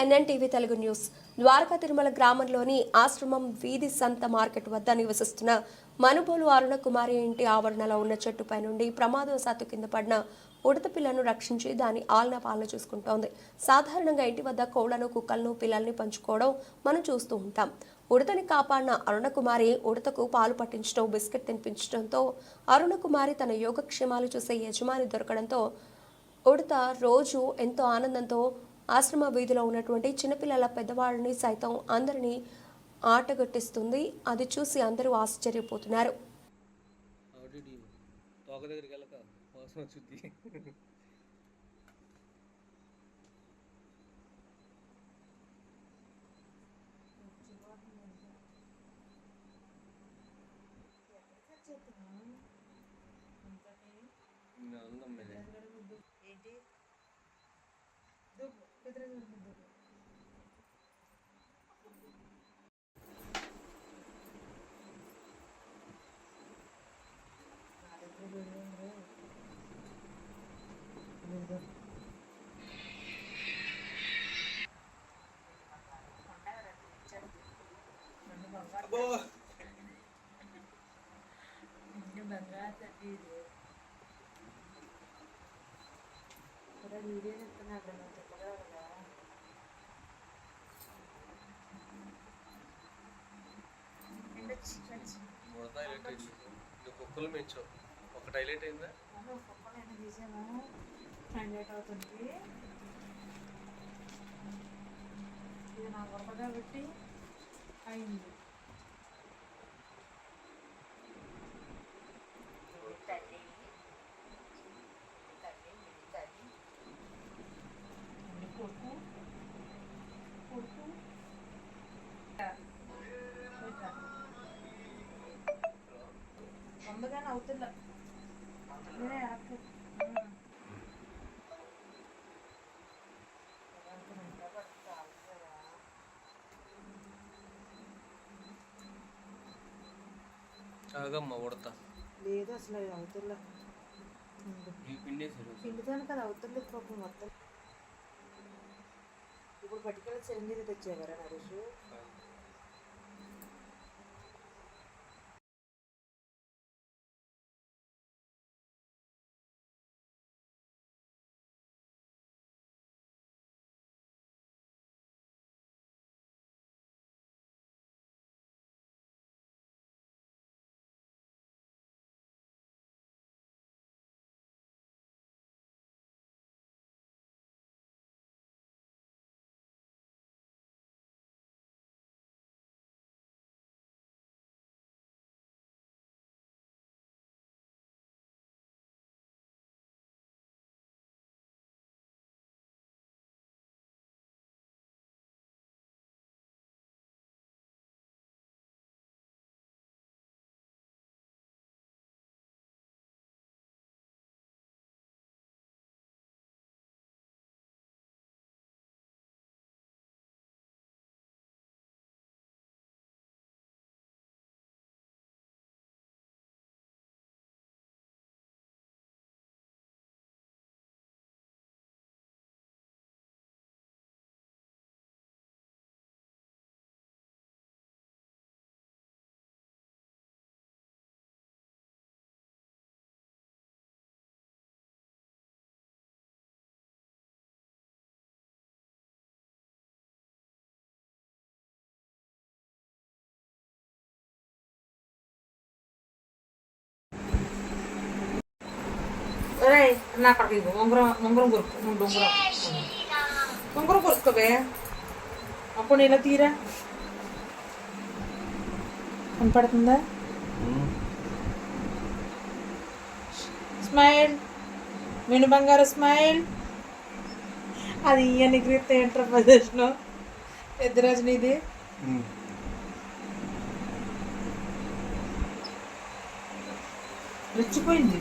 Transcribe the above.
N N TV Telugu news. Dwaraka Tirumala గ్రామంలోని ఆశ్రమం వీధి సంత మార్కెట్ వద్ద నివసిస్తున్న మనుబోలు అరుణ కుమారి ఇంటి ఆవరణలో ఉన్న చెట్టుపై నుండి ప్రమాదవశాత్తు కింద పడిన ఉడత పిల్లను రక్షించి దాని ఆలన పాలన చూసుకుంటోంది. సాధారణంగా ఇంటి వద్ద కోళ్ళను కుక్కలను పిల్లల్ని పంచుకోవడం మనం చూస్తూ ఉంటాం. ఉడతని కాపాడిన అరుణకుమారి ఉడతకు పాలు పట్టించడం బిస్కెట్ తినిపించడంతో అరుణకుమారి తన యోగక్షేమాలు చూసే యజమాని దొరకడంతో ఉడత రోజు ఎంతో ఆనందంతో ఆశ్రమ వీధిలో ఉన్నటువంటి చిన్నపిల్లల పెద్దవాళ్ళని సైతం అందరినీ ఆటగట్టిస్తుంది. అది చూసి అందరూ ఆశ్చర్యపోతున్నారు. ఏంటి? Abo. Ini bangga tadi dia. Video చెప్తున్నా అక్కడ నువ్వు కదా ఎండొచ్చి ఫ్రెండ్స్ ముడత హైలైట్ అయింది ఇంకా కుక్కలు పెంచావు ఒకటి హైలైట్ అయిందా కుక్కలు ఎన్ని తీసాను హండ్రెడ్ అవుతుంది ఇది నా వరద కాబట్టి అయింది పడుతుంది ఆగుతుందా? ఆగమ్మా ఉడత. లేదు అసలు అది అవుతుందా? పిండితోనే కదా అవుతుంది పాపం మొత్తం. ఇప్పుడు పట్టుకెళ్ళి చిరంజీవి తెచ్చేవారా నరేష్? ఒరే నా అక్కడికి ఉంగరం ఉంగరం కొరుకు ముంగరం ఉంగరం ఉంగరం అప్పుడు ఇలా తీరా కనపడుతుందా స్మైల్ మిను బంగారు స్మైల్ అది ఇవన్నీ క్రిత ఏంటర్ ప్రదర్శన పెద్ద రజనీది రెచ్చిపోయింది